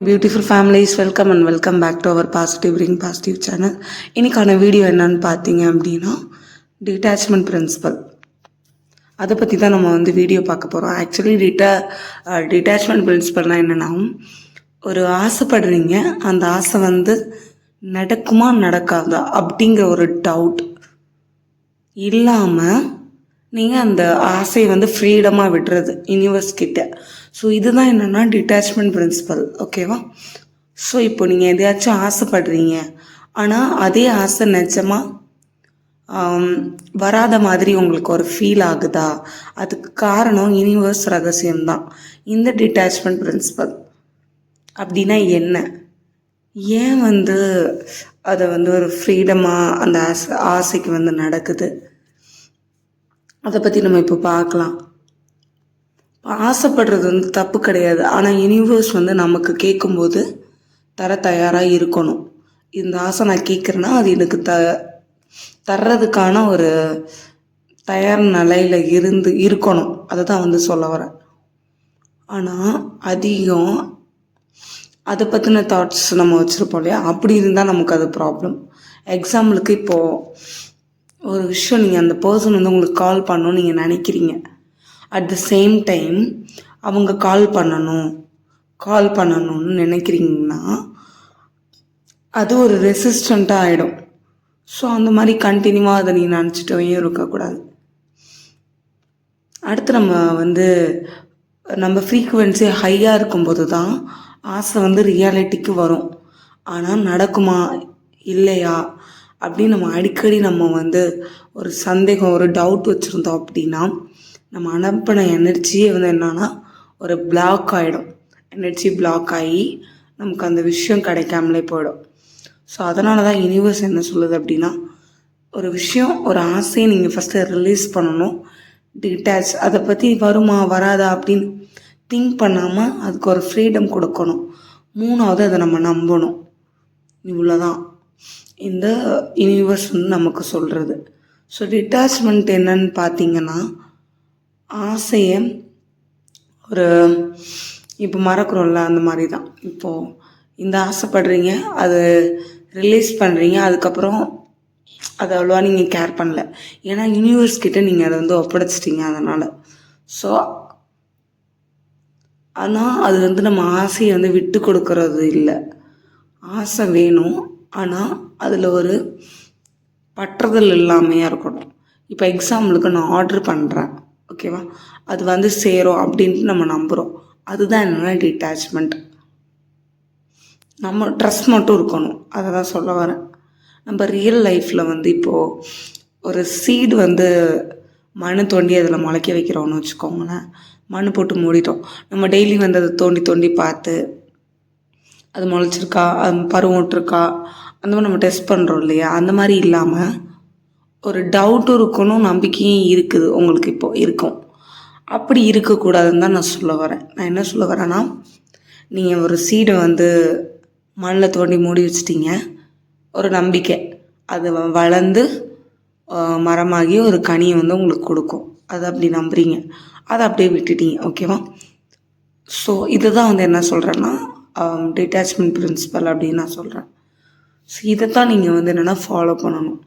Beautiful families welcome and welcome back to our positive ring positive channel இன்னைக்கான video என்னன்னு பார்த்தீங்க அப்படின்னா detachment principal அதை பற்றி தான் நம்ம வந்து வீடியோ பார்க்க போகிறோம் ஆக்சுவலி டிட்டா டிட்டாச்மெண்ட் பிரின்சிபல்னால் என்னென்னா ஒரு ஆசைப்படுறீங்க அந்த ஆசை வந்து நடக்குமா நடக்காதா அப்படிங்கிற ஒரு டவுட் இல்லாமல் நீங்கள் அந்த ஆசையை வந்து ஃப்ரீடமாக விடுறது யூனிவர்ஸ் கிட்ட. ஸோ இதுதான் என்னென்னா டிட்டாச்மெண்ட் பிரின்சிபல் ஓகேவா ஸோ இப்போ நீங்கள் எதையாச்சும் ஆசைப்படுறீங்க. ஆனால் அதே ஆசை நிஜமாக வராத மாதிரி உங்களுக்கு ஒரு ஃபீல் ஆகுதா? அதுக்கு காரணம் யூனிவர்ஸ் ரகசியம்தான். இந்த டிட்டாச்மெண்ட் பிரின்சிபல் அப்படின்னா என்ன? ஏன் வந்து அதை வந்து ஒரு ஃப்ரீடமாக அந்த ஆசை ஆசைக்கு வந்து நடக்குது? அதை பற்றி நம்ம இப்போ பார்க்கலாம். ஆசைப்படுறது வந்து தப்பு கிடையாது. ஆனால் யூனிவர்ஸ் வந்து நமக்கு கேட்கும்போது தர தயாராக இருக்கணும். இந்த ஆசை நான் கேட்குறேன்னா அது எனக்கு த தர்றதுக்கான ஒரு தயார் நிலையில் இருந்து இருக்கணும். அதை தான் வந்து சொல்ல வரேன். ஆனால் அதிகம் அதை பற்றின தாட்ஸ் நம்ம வச்சுருப்போம் இல்லையா? அப்படி இருந்தால் நமக்கு அது ப்ராப்ளம் எக்ஸாம்பிளுக்கு இப்போது ஒரு விஷயம் நீங்கள் அந்த பர்சன் வந்து உங்களுக்கு கால் பண்ணணும்னு நீங்கள் நினைக்கிறீங்க. அட் த சேம் டைம் அவங்க கால் பண்ணணும். கால் பண்ணணும்னு நினைக்கிறீங்கன்னா அது ஒரு ரெசிஸ்டண்ட்டாக ஆகிடும் ஸோ அந்த மாதிரி கண்டினியூவாக அதை நீங்கள் நினச்சிட்டே இருக்கக்கூடாது. அடுத்து நம்ம வந்து நம்ம ஃப்ரீக்குவென்சி ஹையாக இருக்கும்போது தான் ஆசை வந்து ரியாலிட்டிக்கு வரும். ஆனால் நடக்குமா? இல்லையா? அப்படின்னு நம்ம அடிக்கடி நம்ம வந்து ஒரு சந்தேகம் ஒரு டவுட் வச்சுருந்தோம் அப்படின்னா நம்ம அனுப்பின எனர்ஜியே வந்து என்னன்னா ஒரு பிளாக் ஆகிடும் எனர்ஜி பிளாக் ஆகி நமக்கு அந்த விஷயம் கிடைக்காமலே போயிடும். ஸோ அதனால தான் யூனிவர்ஸ் என்ன சொல்லுது அப்படின்னா ஒரு விஷயம் ஒரு ஆசையை நீங்கள் ஃபஸ்ட்டு ரிலீஸ் பண்ணணும். டிட்டாச் அதை பற்றி வருமா வராதா அப்படின்னு திங்க் பண்ணாமல் அதுக்கு ஒரு ஃப்ரீடம் கொடுக்கணும். மூணாவது அதை நம்ம நம்பணும். இவ்வளோதான் இந்த யூனிவர்ஸ் வந்து நமக்கு சொல்கிறது ஸோ டிட்டாச்மெண்ட் என்னன்னு பார்த்தீங்கன்னா ஆசையை ஒரு இப்போ மறக்கிறோம்ல அந்த மாதிரி தான் இப்போது இந்த ஆசைப்படுறீங்க அது ரிலீஸ் பண்ணுறீங்க அதுக்கப்புறம் அது அவ்வளோவா நீங்கள் கேர் பண்ணல. ஏன்னா யூனிவர்ஸ் கிட்டே நீங்கள் அதை வந்து ஒப்படைச்சிட்டிங்க அதனால். ஸோ ஆனால் அது வந்து நம்ம ஆசையை வந்து விட்டு கொடுக்கறது இல்லை. ஆசை வேணும் ஆனால் அதில் ஒரு பற்றுதல் இல்லாமையாக இருக்கணும். இப்போ எக்ஸாம்பிளுக்கு நான் ஆர்டர் பண்ணுறேன் ஓகேவா? அது வந்து சேரும் அப்படின்ட்டு நம்ம நம்புகிறோம் அதுதான் என்னென்னா டிட்டாச்மெண்ட் நம்ம ட்ரெஸ் மட்டும் இருக்கணும். அதை தான் சொல்ல வரேன். நம்ம ரியல் லைஃப்பில் வந்து இப்போது ஒரு சீடு வந்து மண் தோண்டி அதில் முளைக்க வைக்கிறோம்னு வச்சுக்கோங்களேன். மண் போட்டு மூடிட்டோம். நம்ம டெய்லி வந்து அதை தோண்டி தோண்டி பார்த்து அது முளைச்சிருக்கா? அது பருவம் விட்டுருக்கா? அந்த மாதிரி நம்ம டெஸ்ட் பண்ணுறோம் இல்லையா? அந்த மாதிரி இல்லாமல் ஒரு டவுட்டும் இருக்கணும் நம்பிக்கையும் இருக்குது உங்களுக்கு இப்போ இருக்கும். அப்படி இருக்கக்கூடாதுன்னு தான் நான் சொல்ல வரேன். நான் என்ன சொல்ல வரேன்னா நீங்கள் ஒரு சீடை வந்து மண்ணில் தோண்டி மூடி வச்சிட்டீங்க. ஒரு நம்பிக்கை. அது வ- வளர்ந்து மரமாகி ஒரு கனியை வந்து உங்களுக்கு கொடுக்கும். அதை அப்படி நம்புறீங்க. அதை அப்படியே விட்டுட்டீங்க ஓகேவா? ஸோ இதை தான் வந்து என்ன சொல்கிறேன்னா டிட்டாச்மெண்ட் பிரின்சிபல் அப்படின்னு நான் சொல்கிறேன் ஸோ இதை தான் நீங்கள் வந்து என்னென்னா ஃபாலோ பண்ணணும்.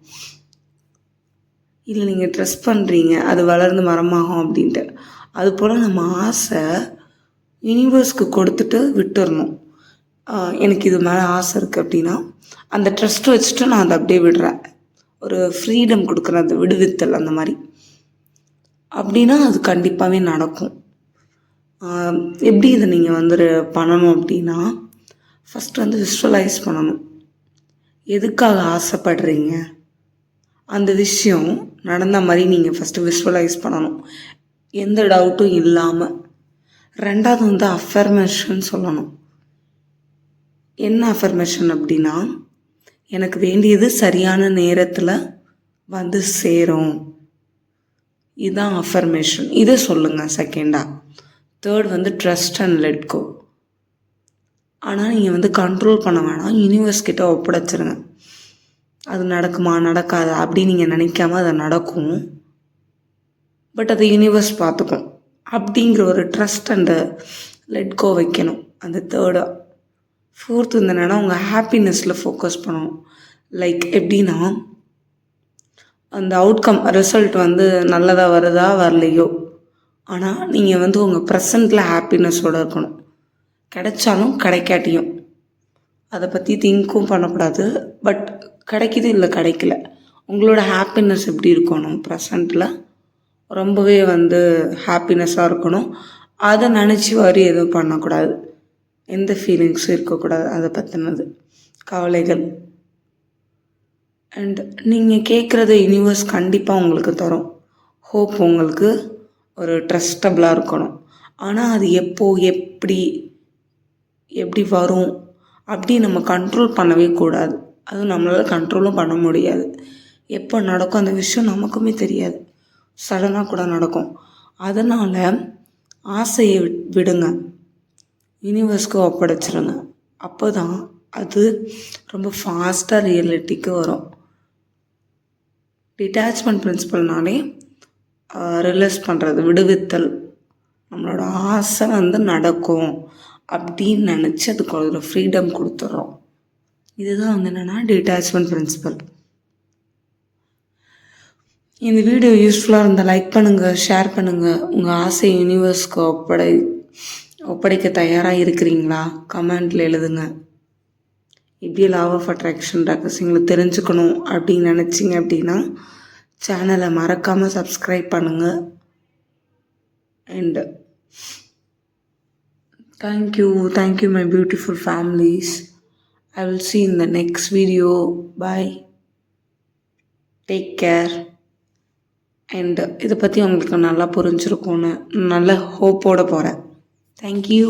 இல்லை நீங்கள் ட்ரெஸ் பண்ணுறீங்க அது வளர்ந்து மரமாகும் அப்படின்ட்டு. அது போல் நம்ம ஆசை யூனிவர்ஸ்க்கு கொடுத்துட்டு விட்டுறணும். எனக்கு இது மேலே ஆசை இருக்குது அப்படின்னா அந்த ட்ரஸ்ட் வச்சுட்டு நான் அதை அப்படியே விடுறேன். ஒரு ஃப்ரீடம் கொடுக்குறேன் அந்த விடுவித்தல் அந்த மாதிரி. அப்படின்னா அது கண்டிப்பாகவே நடக்கும். எப்படி இதை நீங்கள் வந்து பண்ணணும் அப்படின்னா ஃபஸ்ட் வந்து விஷுவலைஸ் பண்ணணும். எதுக்காக ஆசைப்படுறீங்க? அந்த விஷயம் நடந்த மாதிரி நீங்கள் ஃபஸ்ட்டு விஷுவலைஸ் பண்ணணும். எந்த டவுட்டும் இல்லாமல் ரெண்டாவது வந்து அஃபர்மேஷன் சொல்லணும். என்ன அஃபர்மேஷன் அப்படின்னா எனக்கு வேண்டியது சரியான நேரத்தில் வந்து சேரும். இதுதான் அஃபர்மேஷன் இதை சொல்லுங்கள் செகண்டாக தேர்ட் வந்து ட்ரஸ்ட் அண்ட் லெட் கோ ஆனால் நீங்கள் வந்து கண்ட்ரோல் பண்ண வேணாம். யூனிவர்ஸ் கிட்ட ஒப்படைச்சிருங்க. அது நடக்குமா நடக்காதா அப்படின்னு நீங்கள் நினைக்காம அது நடக்கும். பட் அதை யூனிவர்ஸ் பார்த்துக்கும். அப்படிங்கிற ஒரு ட்ரஸ்ட் அண்ட் லெட் கோ வைக்கணும். அந்த தேர்டாக ஃபோர்த்து என்னென்னா உங்கள் ஹாப்பினஸில் ஃபோக்கஸ் பண்ணணும். லைக் எப்படின்னா அந்த அவுட்கம் ரிசல்ட் வந்து நல்லதாக வருதா வரலையோ. ஆனால் நீங்கள் வந்து உங்கள் ப்ரெசண்ட்டில் ஹாப்பினஸோடு இருக்கணும். கிடைச்சாலும் கிடைக்காட்டியும். அதை பற்றி திங்க்கும் பண்ணக்கூடாது. பட் கிடைக்குது இல்லை கிடைக்கல. உங்களோட ஹாப்பினஸ் எப்படி இருக்கணும் ப்ரெசண்ட்டில் ரொம்பவே வந்து ஹாப்பினஸ்ஸாக இருக்கணும். அதை நினச்சி வரி எதுவும் பண்ணக்கூடாது. எந்த ஃபீலிங்ஸும் இருக்கக்கூடாது அதை பற்றினது கவலைகள். அண்ட் நீங்கள் கேட்குறது யூனிவர்ஸ் கண்டிப்பாக உங்களுக்கு தரும். ஹோப் உங்களுக்கு ஒரு ட்ரஸ்டபுளாக இருக்கணும். ஆனால் அது எப்போது எப்படி எப்படி வரும்? அப்படி நம்ம கண்ட்ரோல் பண்ணவே கூடாது. அதுவும் நம்மளால் கண்ட்ரோலும் பண்ண முடியாது. எப்போ நடக்கும் அந்த விஷயம் நமக்குமே தெரியாது. சடனாக கூட நடக்கும். அதனால் ஆசையை விட்- விடுங்க. யூனிவர்ஸ்க்கு ஒப்படைச்சிருங்க. அப்போ தான் அது ரொம்ப ஃபாஸ்ட்டாக ரியாலிட்டிக்கு வரும். டிட்டாச்மெண்ட் பிரின்சிபல்னாலே ரிலீஸ் பண்ணுறது விடுவித்தல். நம்மளோட ஆசை வந்து நடக்கும். அப்படின்னு நினச்சி அதுக்கு ஒரு ஃப்ரீடம் கொடுத்துட்றோம் இதுதான் வந்து என்னென்னா டிட்டாச்மெண்ட் பிரின்சிபல் இந்த வீடியோ யூஸ்ஃபுல்லாக இருந்தால் லைக் பண்ணுங்கள் ஷேர் பண்ணுங்கள் உங்கள் ஆசை யூனிவர்ஸ்க்கு ஒப்படை ஒப்படைக்க தயாராக இருக்கிறீங்களா? கமெண்ட்டில் எழுதுங்க. இப்படி லாவ் ஆஃப் அட்ராக்ஷன் ரகசியங்களை தெரிஞ்சுக்கணும் அப்படின்னு நினச்சிங்க அப்படின்னா சேனலை மறக்காமல் சப்ஸ்கிரைப் பண்ணுங்கள் and thank you thank you my beautiful families I will see in the next video. Bye. Take care and இதை பற்றி உங்களுக்கு நல்லா புரிஞ்சிருக்கும்னு நல்ல ஹோப்போட போகிறேன் தேங்க்யூ